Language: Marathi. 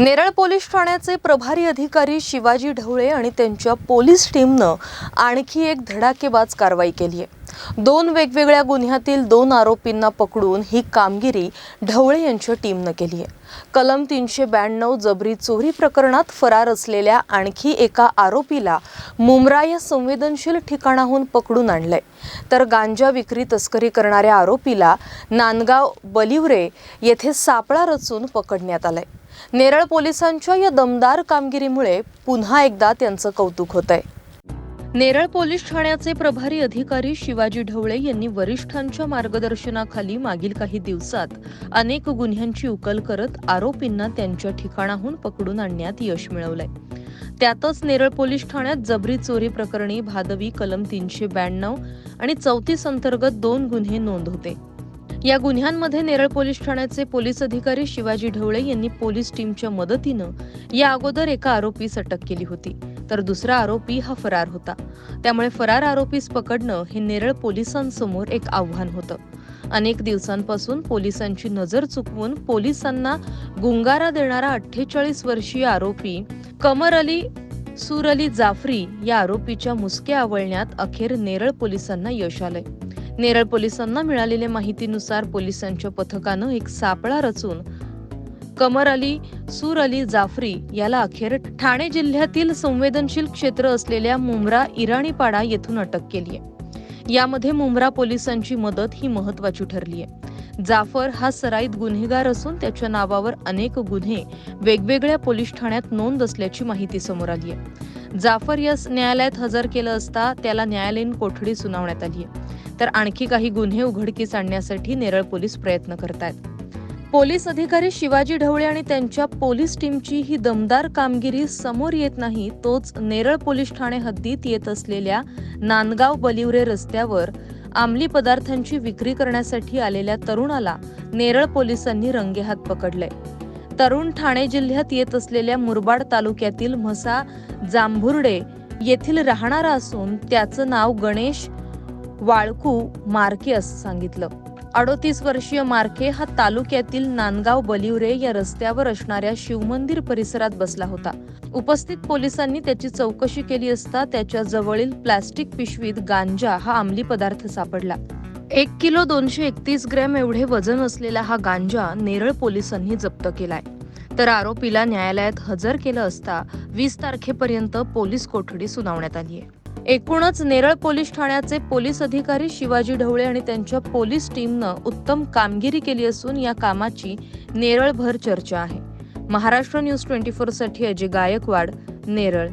नेरळ पोलीस ठाण्याचे प्रभारी अधिकारी शिवाजी ढवळे आणि त्यांच्या पोलीस टीमनं आणखी एक धडाकेबाज कारवाई केली आहे. दोन वेगवेगळ्या गुन्ह्यातील दोन आरोपींना पकडून ही कामगिरी ढवळे यांच्या टीमनं केली आहे. कलम तीनशे ब्याण्णव जबरी चोरी प्रकरणात फरार असलेल्या आणखी एका आरोपीला मुंब्रा या संवेदनशील ठिकाणाहून पकडून आणलंय. तर गांजा विक्री तस्करी करणाऱ्या आरोपीला नांदगाव बलिवरे येथे सापळा रचून पकडण्यात आलंय. नेरळ पोलिसांच्या या दमदार कामगिरीमुळे पुन्हा एकदा त्यांचं कौतुक होत आहे नेरळ पोलीस ठाण्याचे प्रभारी अधिकारी शिवाजी ढवळे यांनी वरिष्ठांच्या मार्गदर्शनाखाली मागील काही दिवसात अनेक गुन्ह्यांची उकल करत आरोपींना त्यांच्या ठिकाणाहून पकडून आणण्यात यश मिळवलंय. त्यातच नेरळ पोलीस ठाण्यात जबरी चोरी प्रकरणी भादवी कलम तीनशे ब्याण्णव आणि चौतीस अंतर्गत दोन गुन्हे नोंद होते. या गुन्ह्यांमध्ये नेरळ पोलीस ठाण्याचे पोलीस अधिकारी शिवाजी ढवळे यांनी पोलीस टीमच्या मदतीनं या अगोदर एका आरोपीस अटक केली होती. तर दुसरा आरोपी हा फरार होता. त्यामुळे फरार आरोपीस पकडणं हे नेरळ पोलिसांसमोर एक आव्हान होतं. अनेक दिवसांपासून पोलिसांची नजर चुकवून पोलिसांना गुंगारा देणारा अठ्ठेचाळीस वर्षीय आरोपी कमर अली सूर अली जाफरी या आरोपीच्या मुसक्या आवळण्यात अखेर नेरळ पोलिसांना यश आलंय. नेरळ पोलिसांना मिळालेल्या माहितीनुसार पोलिसांच्या पथकानं एक सापळा रचून कमर अली सूर अली जाफरी याला अखेर ठाणे जिल्ह्यातील संवेदनशील क्षेत्र असलेल्या मुंब्रा इराणीपाडा येथून अटक केली आहे. यामध्ये मुंब्रा पोलिसांची मदत ही महत्वाची ठरली आहे. जाफर हा सराईत गुन्हेगार असून त्याच्या नावावर अनेक गुन्हे वेगवेगळ्या पोलीस ठाण्यात नोंद असल्याची माहिती समोर आली आहे. जाफर यास न्यायालयात हजर केलं असता त्याला न्यायालयीन कोठडी सुनावण्यात आली आहे. तर आणखी काही गुन्हे उघडकीस आणण्यासाठी नेरळ पोलीस प्रयत्न करत आहेत पोलीस अधिकारी शिवाजी ढवळे आणि त्यांच्या पोलीस टीमची ही दमदार कामगिरी समोर येत नाही तोच नेरळ पोलीस ठाणे हद्दीत येत असलेल्या नांदगाव बलिवरे रस्त्यावर अंमली पदार्थांची विक्री करण्यासाठी आलेल्या तरुणाला नेरळ पोलिसांनी रंगेहात पकडले तरुण ठाणे जिल्ह्यात येत असलेल्या मुरबाड तालुक्यातील म्हसा जांभुर्डे येथील राहणारा असून त्याचं नाव गणेश वाळकू मार्के असं सांगितलं. अडोतीस वर्षीय मार्के हा तालुक्यातील नांदगाव बलिवरे या रस्त्यावर असणाऱ्या शिवमंदिर परिसरात बसला होता. उपस्थित पोलिसांनी त्याची चौकशी केली असता त्याच्या जवळील प्लास्टिक पिशवीत गांजा हा अंमली पदार्थ सापडला. एक किलो दोनशे एकतीस ग्रॅम एवढे वजन असलेला हा गांजा नेरळ पोलिसांनी जप्त केलाय. तर आरोपीला न्यायालयात हजर केलं असता वीस तारखेपर्यंत पोलीस कोठडी सुनावण्यात आली आहे एकूणच नेरळ पोलीस ठाण्याचे पोलीस अधिकारी शिवाजी ढवळे आणि त्यांच्या पोलीस टीमनं उत्तम कामगिरी केली असून या कामाची नेरळभर चर्चा आहे. महाराष्ट्र न्यूज ट्वेंटी फोरसाठी अजय गायकवाड नेरळ.